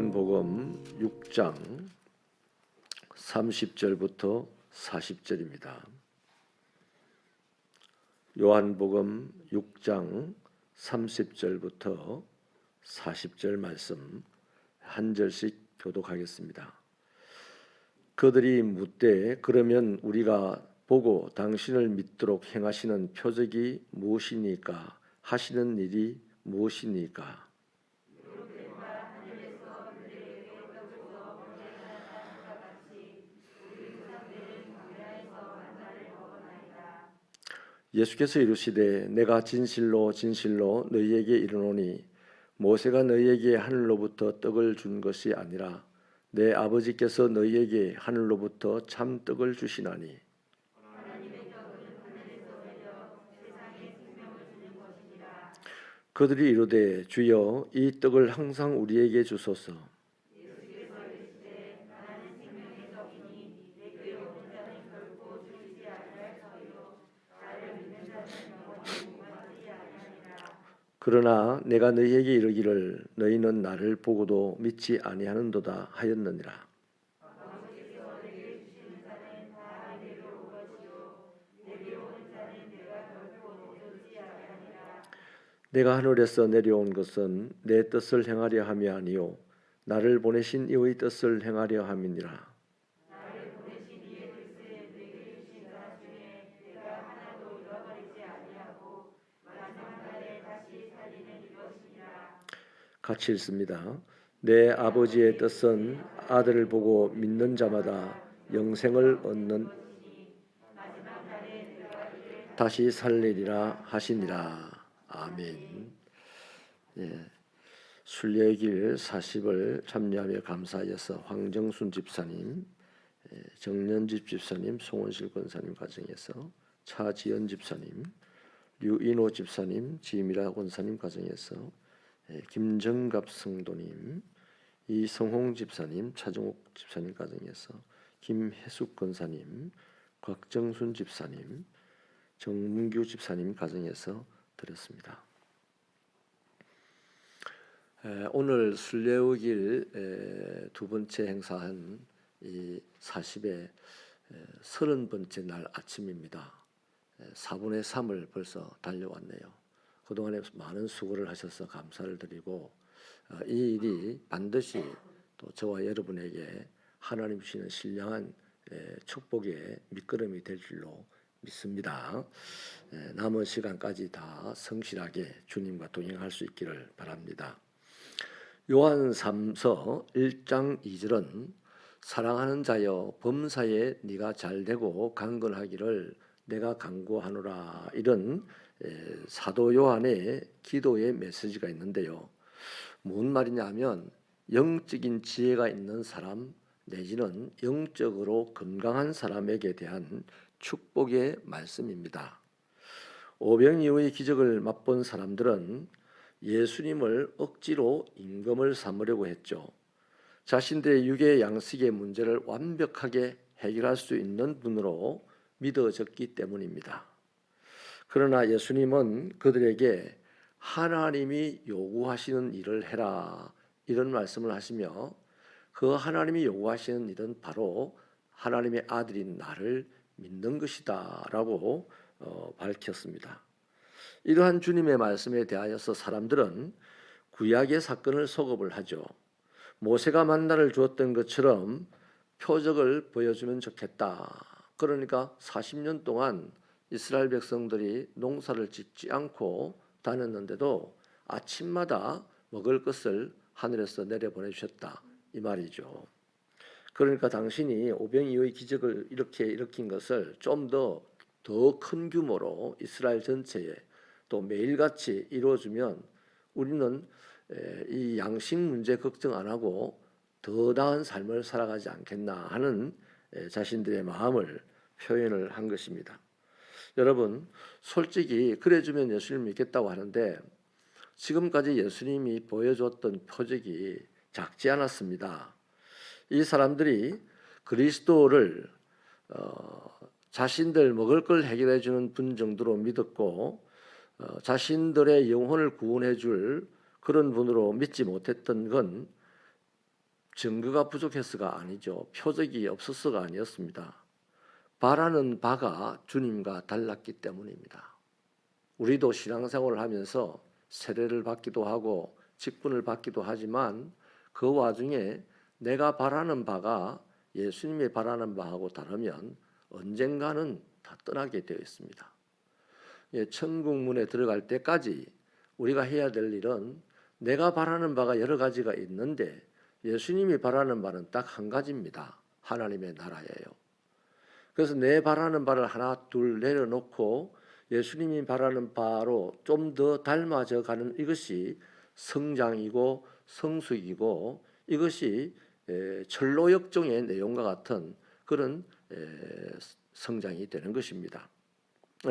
요한복음 6장 30절부터 40절입니다. 요한복음 6장 30절부터 40절 말씀 한 절씩 교독하겠습니다. 그들이 묻되 그러면 우리가 보고 당신을 믿도록 행하시는 표적이 무엇이니까 하시는 일이 무엇이니까 예수께서 이르시되 내가 진실로 진실로 너희에게 이르노니 모세가 너희에게 하늘로부터 떡을 준 것이 아니라 내 아버지께서 너희에게 하늘로부터 참 떡을 주시나니. 그들이 이르되 주여 이 떡을 항상 우리에게 주소서 그러나 내가 너희에게 이르기를 너희는 나를 보고도 믿지 아니하는도다 하였느니라. 내가 하늘에서 내려온 것은 내 뜻을 행하려 함이 아니요 나를 보내신 이의 뜻을 행하려 함이니라. 같이 읽습니다. 내 아버지의 뜻은 아들을 보고 믿는 자마다 영생을 얻는 다시 살리리라 하시니라. 아멘. 예. 순례의 길 40을 참여하며 감사하여서 황정순 집사님, 예, 정년집 집사님, 송원실 권사님 가정에서 차지연 집사님, 류인호 집사님, 지미라 권사님 가정에서 예, 김정갑 성도님, 이성홍 집사님, 차정옥 집사님 가정에서 김혜숙 권사님, 곽정순 집사님, 정문규 집사님 가정에서 드렸습니다. 에, 오늘 순례의길 두 번째 행사한 이 40의 서른 번째 날 아침입니다. 4분의 3을 벌써 달려왔네요. 그동안에 많은 수고를 하셔서 감사를 드리고 어, 이 일이 반드시 또 저와 여러분에게 하나님 주시는 신령한 축복의 밑거름이 될 줄로 믿습니다. 남은 시간까지 다 성실하게 주님과 동행할 수 있기를 바랍니다. 요한 3서 1장 2절은 사랑하는 자여 범사에 네가 잘되고 강건하기를 내가 간구하노라 이런 사도 요한의 기도의 메시지가 있는데요. 무슨 말이냐면 영적인 지혜가 있는 사람 내지는 영적으로 건강한 사람에게 대한 축복의 말씀입니다. 오병 이후의 기적을 맛본 사람들은 예수님을 억지로 임금을 삼으려고 했죠. 자신들의 육의 양식의 문제를 완벽하게 해결할 수 있는 분으로 믿어졌기 때문입니다. 그러나 예수님은 그들에게 하나님이 요구하시는 일을 해라 이런 말씀을 하시며 그 하나님이 요구하시는 일은 바로 하나님의 아들인 나를 믿는 것이다 라고 어, 밝혔습니다. 이러한 주님의 말씀에 대하여서 사람들은 구약의 사건을 소급을 하죠. 모세가 만나를 주었던 것처럼 표적을 보여주면 좋겠다. 그러니까 40년 동안 이스라엘 백성들이 농사를 짓지 않고 다녔는데도 아침마다 먹을 것을 하늘에서 내려 보내 주셨다 이 말이죠. 그러니까 당신이 오병이의 기적을 이렇게 일으킨 것을 좀 더 더 큰 규모로 이스라엘 전체에 또 매일같이 이루어주면 우리는 이 양식 문제 걱정 안 하고 더 나은 삶을 살아가지 않겠나 하는 자신들의 마음을 표현을 한 것입니다. 여러분 솔직히 그래주면 예수님 믿겠다고 하는데 지금까지 예수님이 보여줬던 표적이 작지 않았습니다. 이 사람들이 그리스도를 어, 자신들 먹을 걸 해결해 주는 분 정도로 믿었고 어, 자신들의 영혼을 구원해 줄 그런 분으로 믿지 못했던 건 증거가 부족해서가 아니죠. 표적이 없어서가 아니었습니다. 바라는 바가 주님과 달랐기 때문입니다. 우리도 신앙생활을 하면서 세례를 받기도 하고 직분을 받기도 하지만 그 와중에 내가 바라는 바가 예수님이 바라는 바하고 다르면 언젠가는 다 떠나게 되어 있습니다. 예, 천국 문에 들어갈 때까지 우리가 해야 될 일은 내가 바라는 바가 여러 가지가 있는데 예수님이 바라는 바는 딱 한 가지입니다. 하나님의 나라예요. 그래서 내 바라는 바를 하나 둘 내려놓고 예수님이 바라는 바로 좀 더 닮아져 가는 이것이 성장이고 성숙이고 이것이 에, 철로역정의 내용과 같은 그런 에, 성장이 되는 것입니다.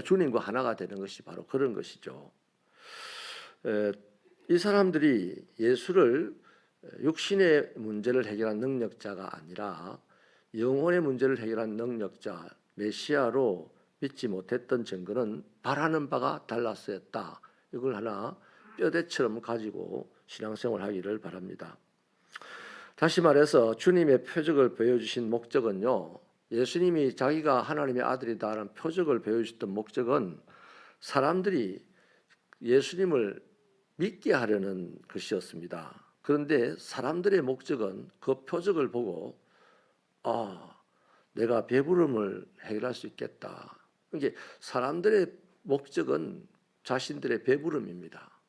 주님과 하나가 되는 것이 바로 그런 것이죠. 에, 이 사람들이 예수를 육신의 문제를 해결한 능력자가 아니라 영혼의 문제를 해결한 능력자 메시아로 믿지 못했던 증거는 바라는 바가 달랐었다. 이걸 하나 뼈대처럼 가지고 신앙생활 하기를 바랍니다. 다시 말해서 주님의 표적을 보여주신 목적은요. 예수님이 자기가 하나님의 아들이다라는 표적을 보여주셨던 목적은 사람들이 예수님을 믿게 하려는 것이었습니다. 그런데 사람들의 목적은 그 표적을 보고 아, 내가 배부름을 해결할 수 있겠다. 이게 사람들의 목적은 자신들의 배부름입니다.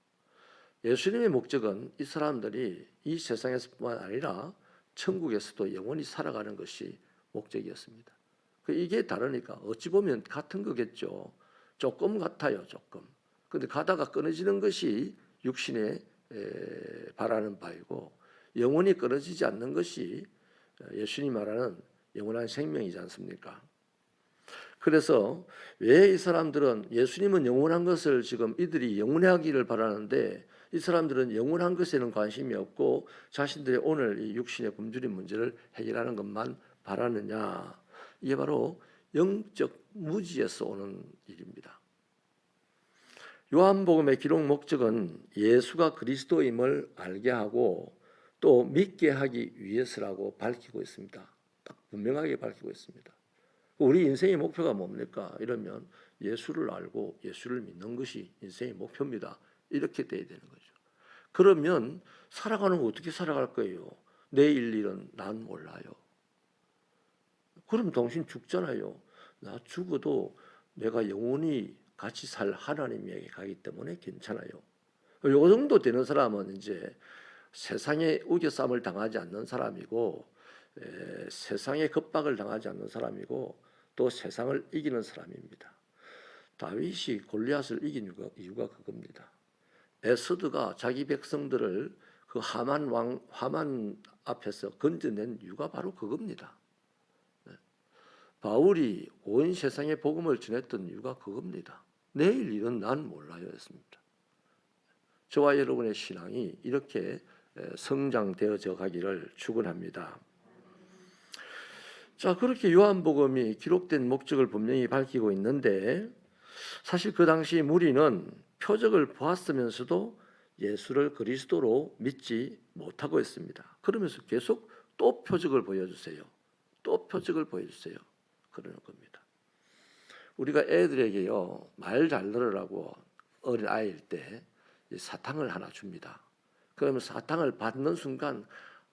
예수님의 목적은 이 사람들이 이 세상에서뿐만 아니라 천국에서도 영원히 살아가는 것이 목적이었습니다. 그 이게 다르니까 어찌 보면 같은 거겠죠. 조금 같아요, 조금. 근데 가다가 끊어지는 것이 육신의 에, 바라는 바이고 영원히 끊어지지 않는 것이 예수님 말하는 영원한 생명이지 않습니까? 그래서 왜 이 사람들은 예수님은 영원한 것을 지금 이들이 영원하기를 바라는데 이 사람들은 영원한 것에는 관심이 없고 자신들의 오늘 이 육신의 굶주린 문제를 해결하는 것만 바라느냐 이게 바로 영적 무지에서 오는 일입니다. 요한복음의 기록 목적은 예수가 그리스도임을 알게 하고 또 믿게 하기 위해서라고 밝히고 있습니다. 딱 분명하게 밝히고 있습니다. 우리 인생의 목표가 뭡니까? 이러면 예수를 알고 예수를 믿는 것이 인생의 목표입니다. 이렇게 돼야 되는 거죠. 그러면 살아가는 거 어떻게 살아갈 거예요? 내일 일은 난 몰라요. 그럼 당신 죽잖아요. 나 죽어도 내가 영원히 같이 살 하나님에게 가기 때문에 괜찮아요. 요 정도 되는 사람은 이제 세상에 우겨쌈을 당하지 않는 사람이고 에, 세상에 겁박을 당하지 않는 사람이고 또 세상을 이기는 사람입니다. 다윗이 골리앗을 이긴 이유가, 이유가 그겁니다. 에스드가 자기 백성들을 그 하만 왕 하만 앞에서 건져낸 이유가 바로 그겁니다. 네. 바울이 온 세상에 복음을 전했던 이유가 그겁니다. 내일 일은 난 몰라요 했습니다. 저와 여러분의 신앙이 이렇게 성장되어져 가기를 축원합니다. 자, 그렇게 요한복음이 기록된 목적을 분명히 밝히고 있는데 사실 그 당시 무리는 표적을 보았으면서도 예수를 그리스도로 믿지 못하고 있습니다. 그러면서 계속 또 표적을 보여주세요. 또 표적을 보여주세요. 그러는 겁니다. 우리가 애들에게요 말 잘 들으라고 어린 아이일 때 사탕을 하나 줍니다. 그러면 사탕을 받는 순간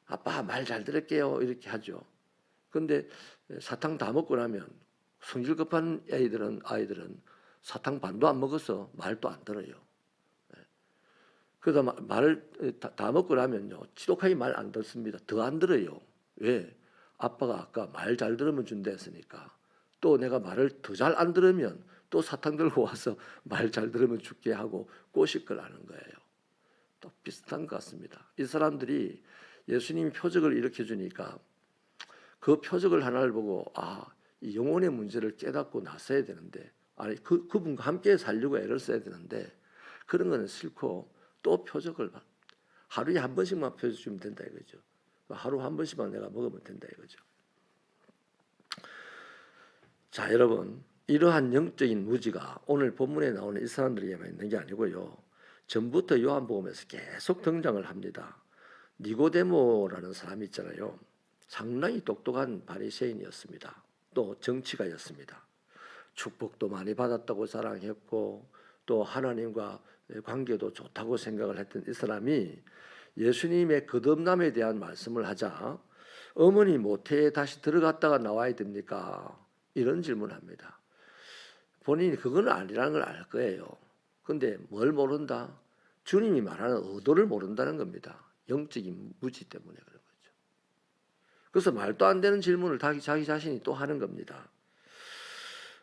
아빠 말 잘 들을게요 이렇게 하죠. 그런데 사탕 다 먹고 나면 성질 급한 아이들은 아이들은 사탕 반도 안 먹어서 말도 안 들어요. 그래서 말을 다, 다 먹고 나면요 지독하게 말 안 듣습니다. 더 안 들어요. 왜? 아빠가 아까 말 잘 들으면 준다 했으니까 또 내가 말을 더 잘 안 들으면 또 사탕 들고 와서 말 잘 들으면 죽게 하고 꼬실 걸 아는 거예요. 또 비슷한 것 같습니다. 이 사람들이 예수님이 표적을 일으켜 주니까 그 표적을 하나를 보고 아, 이 영혼의 문제를 깨닫고 나서야 되는데 아니 그 그분과 함께 살려고 애를 써야 되는데 그런 거는 싫고 또 표적을 하루에 한 번씩만 표적 주면 된다 이거죠. 하루 한 번씩만 내가 먹으면 된다 이거죠. 자, 여러분, 이러한 영적인 무지가 오늘 본문에 나오는 이 사람들에게만 있는 게 아니고요. 전부터 요한복음에서 계속 등장을 합니다. 니고데모라는 사람이 있잖아요. 상당히 똑똑한 바리새인이었습니다. 또 정치가였습니다. 축복도 많이 받았다고 자랑했고 또 하나님과 관계도 좋다고 생각을 했던 이 사람이 예수님의 거듭남에 대한 말씀을 하자 어머니 모태에 다시 들어갔다가 나와야 됩니까? 이런 질문합니다. 본인이 그건 아니라는 걸 알 거예요. 근데 뭘 모른다? 주님이 말하는 의도를 모른다는 겁니다. 영적인 무지 때문에 그런 거죠. 그래서 말도 안 되는 질문을 자기, 자기 자신이 또 하는 겁니다.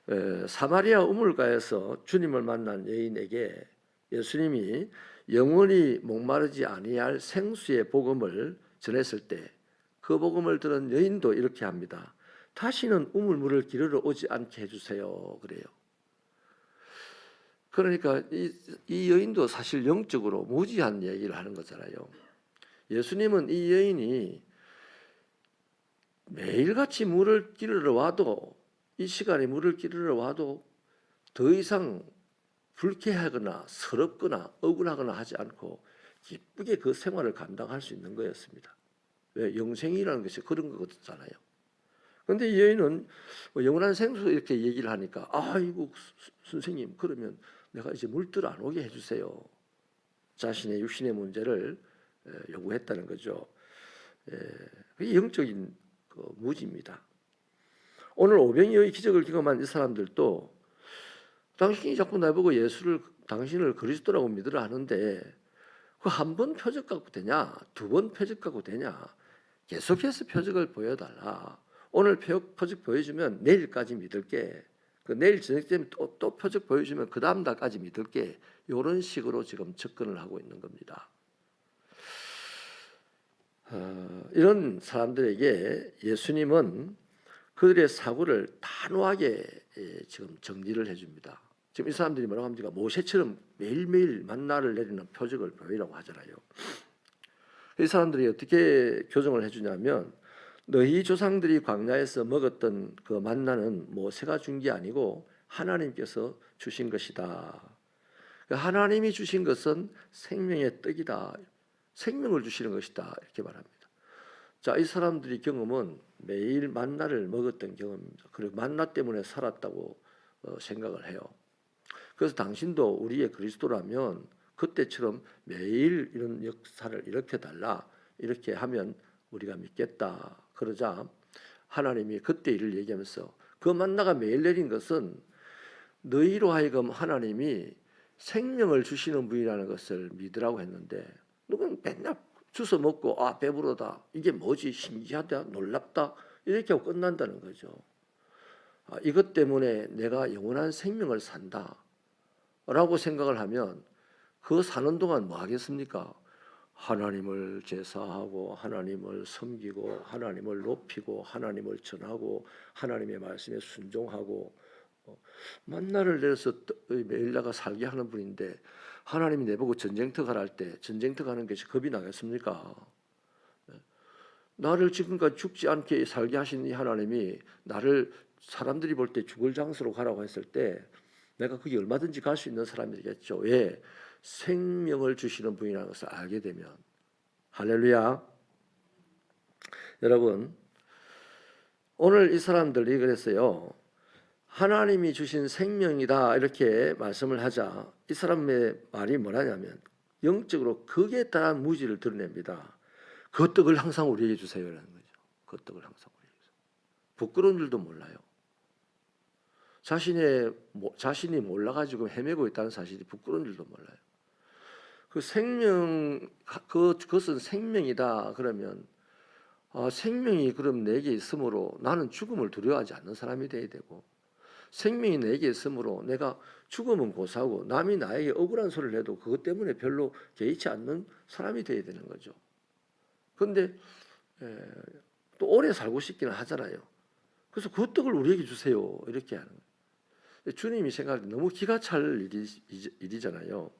에, 사마리아 우물가에서 주님을 만난 여인에게 예수님이 영원히 목마르지 아니할 생수의 복음을 전했을 때 그 복음을 들은 여인도 이렇게 합니다. 다시는 우물물을 기르러 오지 않게 해주세요. 그래요. 그러니까 이, 이 여인도 사실 영적으로 무지한 얘기를 하는 거잖아요. 예수님은 이 여인이 매일같이 물을 기르러 와도 이 시간에 물을 기르러 와도 더 이상 불쾌하거나 서럽거나 억울하거나 하지 않고 기쁘게 그 생활을 감당할 수 있는 거였습니다. 왜 영생이라는 것이 그런 거잖아요. 그런데 이 여인은 뭐 영원한 생수 이렇게 얘기를 하니까 아이고 선생님 그러면 내가 이제 물들 안 오게 해주세요. 자신의 육신의 문제를 요구했다는 거죠. 그게 영적인 그 무지입니다. 오늘 오병이어의 기적을 경험한 이 사람들도 당신이 자꾸 나보고 예수를 당신을 그리스도라고 믿으라 하는데 그 한 번 표적 갖고 되냐 두 번 표적 갖고 되냐 계속해서 표적을 보여달라 오늘 표적 보여주면 내일까지 믿을게 그 내일 저녁쯤 또, 또 표적 보여주면 그 다음 달까지 믿을게 이런 식으로 지금 접근을 하고 있는 겁니다. 어, 이런 사람들에게 예수님은 그들의 사고를 단호하게 예, 지금 정리를 해줍니다. 지금 이 사람들이 뭐라고 합니까? 모세처럼 매일매일 만나를 내리는 표적을 보이라고 하잖아요. 이 사람들이 어떻게 교정을 해주냐면 너희 조상들이 광야에서 먹었던 그 만나는 모세가 준 게 아니고 하나님께서 주신 것이다. 그 하나님이 주신 것은 생명의 떡이다. 생명을 주시는 것이다. 이렇게 말합니다. 자, 이 사람들이 경험은 매일 만나를 먹었던 경험입니다. 그리고 만나 때문에 살았다고 어, 생각을 해요. 그래서 당신도 우리의 그리스도라면 그때처럼 매일 이런 역사를 일으켜 달라 이렇게 하면 우리가 믿겠다. 그러자 하나님이 그때 일을 얘기하면서 그 만나가 매일 내린 것은 너희로 하여금 하나님이 생명을 주시는 분이라는 것을 믿으라고 했는데 누군 맨날 주워 먹고 아 배부르다. 이게 뭐지? 신기하다. 놀랍다. 이렇게 하고 끝난다는 거죠. 아, 이것 때문에 내가 영원한 생명을 산다라고 생각을 하면 그 사는 동안 뭐 하겠습니까? 하나님을 제사하고 하나님을 섬기고 하나님을 높이고 하나님을 전하고 하나님의 말씀에 순종하고 어, 만나를 내려서 매일 나가 살게 하는 분인데 하나님이 내보고 전쟁터 할때 전쟁터 가는 것이 겁이 나겠습니까? 네. 나를 지금까지 죽지 않게 살게 하신 이 하나님이 나를 사람들이 볼 때 죽을 장소로 가라고 했을 때 내가 거기 얼마든지 갈 수 있는 사람이 되겠죠. 왜? 생명을 주시는 분이라는 것을 알게 되면 할렐루야. 여러분 오늘 이 사람들이 그랬어요. 하나님이 주신 생명이다 이렇게 말씀을 하자 이 사람의 말이 뭐라냐면 영적으로 극에 따른 무지를 드러냅니다. 그 떡을 항상 우리에게 주세요라는 거죠. 그 떡을 항상 우리에게 주세요. 부끄러운 줄도 몰라요. 자신의 자신이 몰라가지고 헤매고 있다는 사실이 부끄러운 줄도 몰라요. 그 생명 그 그것은 생명이다 그러면 아, 생명이 그럼 내게 있으므로 나는 죽음을 두려워하지 않는 사람이 돼야 되고 생명이 내게 있으므로 내가 죽으면 고사하고 남이 나에게 억울한 소리를 해도 그것 때문에 별로 개의치 않는 사람이 돼야 되는 거죠. 그런데 또 오래 살고 싶기는 하잖아요. 그래서 그 떡을 우리에게 주세요. 이렇게 하는 거예요. 주님이 생각할 너무 기가 찰 일이, 일이잖아요.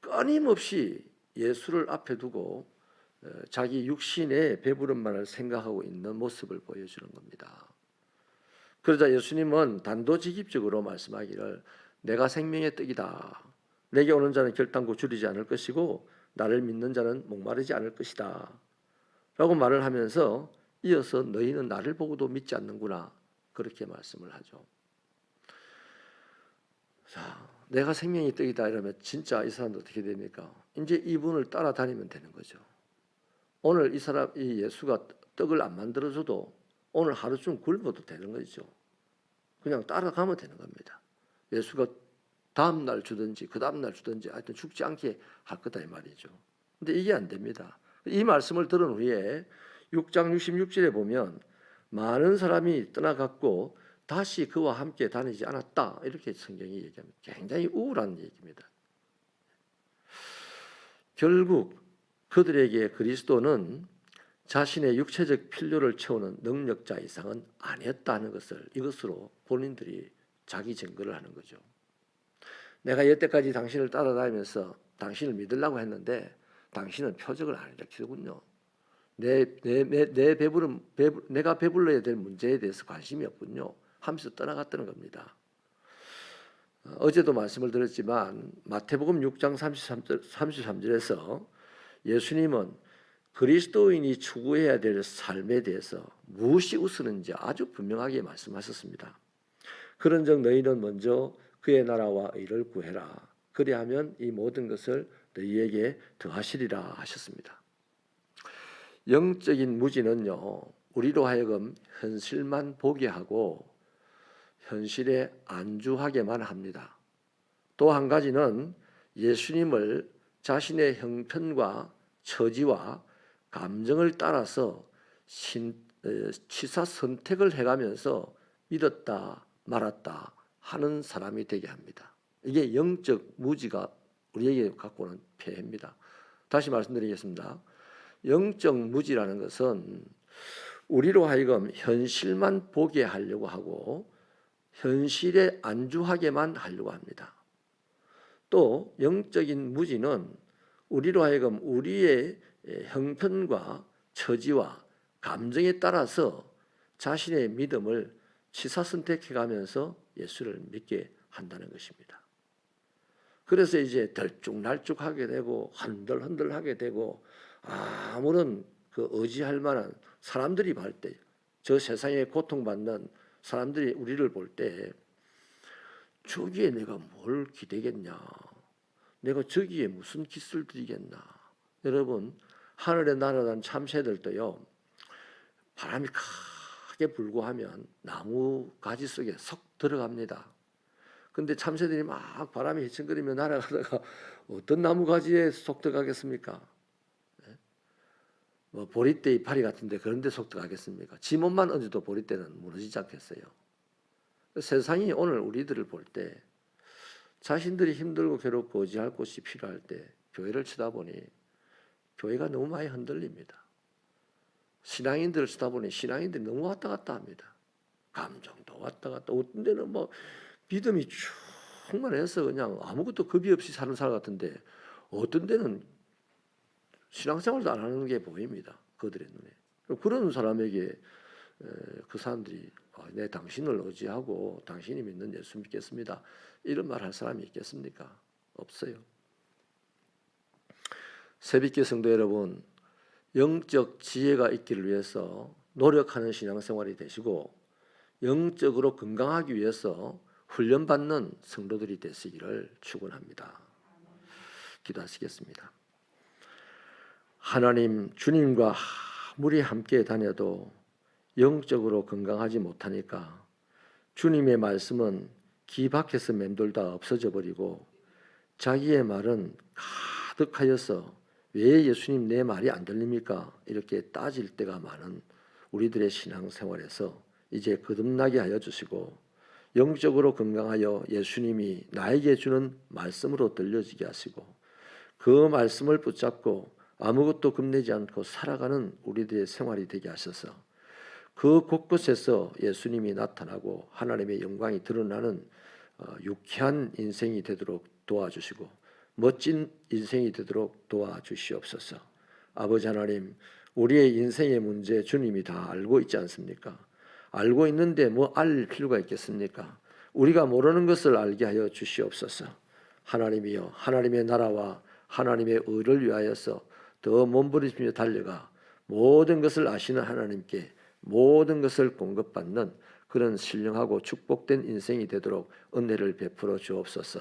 끊임없이 예수를 앞에 두고 자기 육신의 배부름만을 생각하고 있는 모습을 보여주는 겁니다. 그러자 예수님은 단도직입적으로 말씀하기를 내가 생명의 떡이다. 내게 오는 자는 결단코 줄이지 않을 것이고 나를 믿는 자는 목마르지 않을 것이다. 라고 말을 하면서 이어서 너희는 나를 보고도 믿지 않는구나. 그렇게 말씀을 하죠. 자, 내가 생명의 떡이다 이러면 진짜 이 사람도 어떻게 됩니까? 이제 이분을 따라다니면 되는 거죠. 오늘 이 사람 이 예수가 떡을 안 만들어 줘도 오늘 하루 좀 굶어도 되는 거죠. 그냥 따라가면 되는 겁니다. 예수가 다음 날 주든지 그 다음 날 주든지 하여튼 죽지 않게 할 거다 이 말이죠. 근데 이게 안 됩니다. 이 말씀을 들은 후에 6장 66절에 보면 많은 사람이 떠나갔고 다시 그와 함께 다니지 않았다 이렇게 성경이 얘기합니다. 굉장히 우울한 얘기입니다. 결국 그들에게 그리스도는 자신의 육체적 필요를 채우는 능력자 이상은 아니었다는 것을 이것으로 본인들이 자기 증거를 하는 거죠. 내가 여태까지 당신을 따라다니면서 당신을 믿으려고 했는데 당신은 표적을 안 일으키더군요. 내, 내, 내, 내 배부름, 배부, 내가 배불러야 될 문제에 대해서 관심이 없군요. 하면서 떠나갔다는 겁니다. 어, 어제도 말씀을 드렸지만 마태복음 6장 33절, 33절에서 예수님은 그리스도인이 추구해야 될 삶에 대해서 무엇이 우스는지 아주 분명하게 말씀하셨습니다. 그런즉 너희는 먼저 그의 나라와 의를 구해라. 그리하면 이 모든 것을 너희에게 더하시리라 하셨습니다. 영적인 무지는요, 우리로 하여금 현실만 보게 하고 현실에 안주하게만 합니다. 또 한 가지는 예수님을 자신의 형편과 처지와 감정을 따라서 신, 에, 치사 선택을 해가면서 믿었다 말았다 하는 사람이 되게 합니다. 이게 영적 무지가 우리에게 갖고 오는 폐해입니다. 다시 말씀드리겠습니다. 영적 무지라는 것은 우리로 하여금 현실만 보게 하려고 하고 현실에 안주하게만 하려고 합니다. 또 영적인 무지는 우리로 하여금 우리의 형편과 처지와 감정에 따라서 자신의 믿음을 치사 선택해 가면서 예수를 믿게 한다는 것입니다. 그래서 이제 덜쭉날쭉하게 되고 흔들흔들하게 되고 아무런 그 의지할 만한 사람들이 볼 때, 저 세상에 고통받는 사람들이 우리를 볼 때, 저기에 내가 뭘 기대겠냐? 내가 저기에 무슨 기술 드리겠나? 여러분, 하늘에 날아간 참새들도요, 바람이 크게 불고 하면 나무 가지 속에 쏙 들어갑니다. 근데 참새들이 막 바람이 휘청거리며 날아가다가 어떤 나무 가지에 쏙 들어가겠습니까? 뭐 보리대 이파리 같은데 그런 데속 들어가겠습니까? 지 몸만 얹어도 보리대는 무너지지 않겠어요. 세상이 오늘 우리들을 볼 때 자신들이 힘들고 괴롭고 의지할 곳이 필요할 때 교회를 쳐다보니 교회가 너무 많이 흔들립니다. 신앙인들을 쳐다보니 신앙인들이 너무 왔다 갔다 합니다. 감정도 왔다 갔다. 어떤 데는 뭐 믿음이 충만해서 그냥 아무것도 겁이 없이 사는 사람 같은데 어떤 데는 신앙생활도 안 하는 게 보입니다. 그들의 눈에. 그런 사람에게 그 사람들이 아, 내 당신을 의지하고 당신이 믿는 예수 믿겠습니다. 이런 말 할 사람이 있겠습니까? 없어요. 새벽교 성도 여러분, 영적 지혜가 있기를 위해서 노력하는 신앙생활이 되시고 영적으로 건강하기 위해서 훈련받는 성도들이 되시기를 축원합니다. 기도하시겠습니다. 하나님 주님과 아무리 함께 다녀도 영적으로 건강하지 못하니까 주님의 말씀은 귀 밖에서 맴돌다 없어져 버리고 자기의 말은 가득하여서 왜 예수님 내 말이 안 들립니까? 이렇게 따질 때가 많은 우리들의 신앙생활에서 이제 거듭나게 하여 주시고 영적으로 건강하여 예수님이 나에게 주는 말씀으로 들려지게 하시고 그 말씀을 붙잡고 아무것도 겁내지 않고 살아가는 우리들의 생활이 되게 하셔서 그 곳곳에서 예수님이 나타나고 하나님의 영광이 드러나는 어, 유쾌한 인생이 되도록 도와주시고 멋진 인생이 되도록 도와주시옵소서. 아버지 하나님, 우리의 인생의 문제 주님이 다 알고 있지 않습니까? 알고 있는데 뭐 알 필요가 있겠습니까? 우리가 모르는 것을 알게 하여 주시옵소서. 하나님이여, 하나님의 나라와 하나님의 의를 위하여서 더 몸부림치며 달려가 모든 것을 아시는 하나님께 모든 것을 공급받는 그런 신령하고 축복된 인생이 되도록 은혜를 베풀어 주옵소서.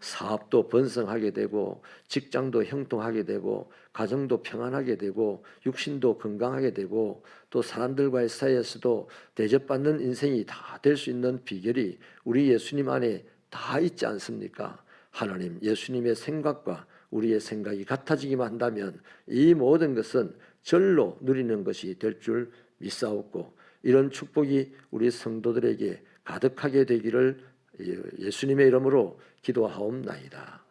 사업도 번성하게 되고 직장도 형통하게 되고 가정도 평안하게 되고 육신도 건강하게 되고 또 사람들과의 사이에서도 대접받는 인생이 다 될 수 있는 비결이 우리 예수님 안에 다 있지 않습니까? 하나님 예수님의 생각과 우리의 생각이 같아지기만 한다면 이 모든 것은 절로 누리는 것이 될 줄 믿사옵고 이런 축복이 우리 성도들에게 가득하게 되기를 예수님의 이름으로 기도하옵나이다.